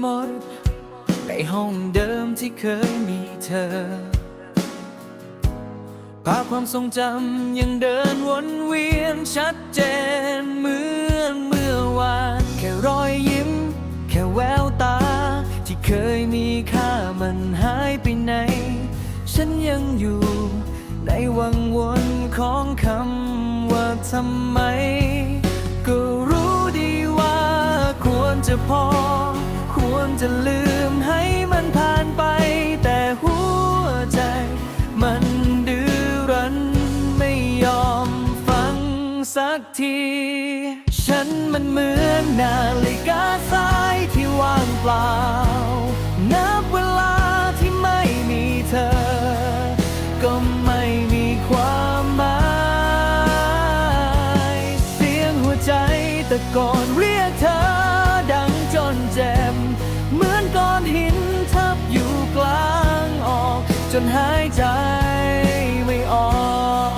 หมด ในห้องเดิมที่เคยมีเธอ ภาพความทรงจำยังเดินวนเวียนชัดเจนเหมือนเมื่อวาน แค่รอยยิ้ม แค่แววตา ที่เคยมีค่ามันหายไปไหน ฉันยังอยู่ในวังวนของคำว่าทำไม จะลืมให้มันผ่านไป แต่หัวใจมันดื้อรั้นไม่ยอมฟังสักที ฉันมันเหมือนนาฬิกาสายที่ว่างเปล่า นับเวลาที่ไม่มีเธอ ก็ไม่มีความหมาย เสียงหัวใจตะโกน จนหายใจไม่ออก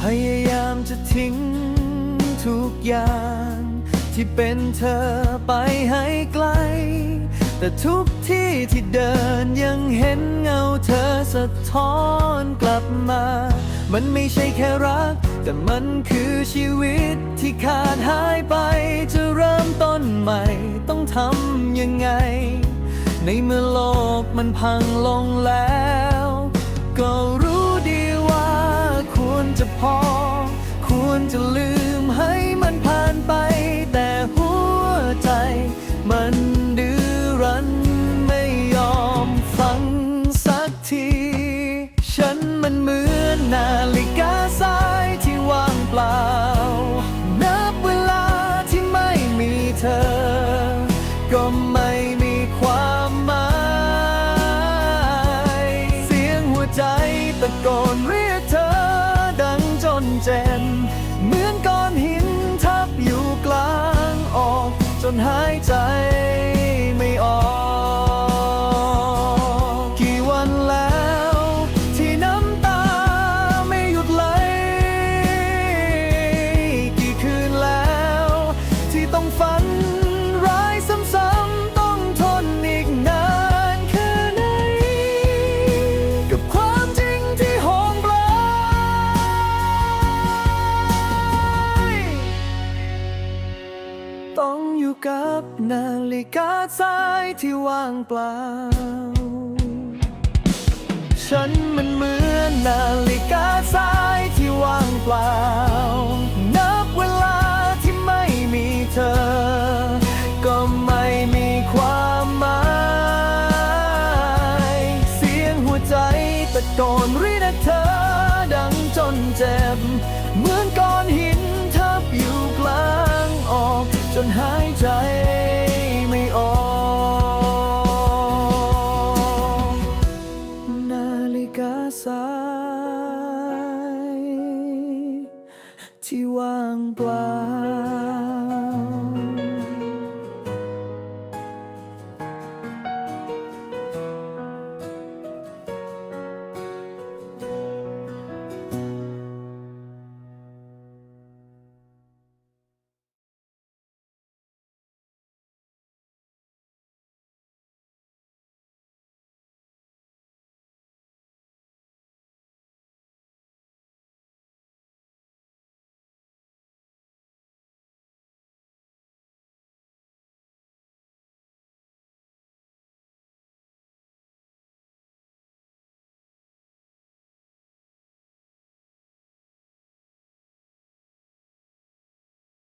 พยายามจะทิ้งทุกอย่าง ที่เป็นเธอไปให้ไกล แต่ทุกที่ที่เดินยังเห็นเงาเธอสะท้อนกลับมา มันไม่ใช่แค่รัก แต่มันคือชีวิตที่ขาดหายไป จะเริ่มต้นใหม่ต้องทำยังไง ในเมื่อโลกมันพังลงแล้ว ก็รู้ดีว่าควรจะพอ ควรจะลืม หายใจ นาฬิกาสายที่ว่างเปล่า ฉันมันเหมือนนาฬิกาสายที่ว่างเปล่า นับเวลาที่ไม่มีเธอ ก็ไม่มีความหมาย เสียงหัวใจตะโกนเรียกเธอ ดังจนเจ็บ เหมือนก้อนหินทับอยู่กลางออกจนหาย สาย ที่ว่างเปล่า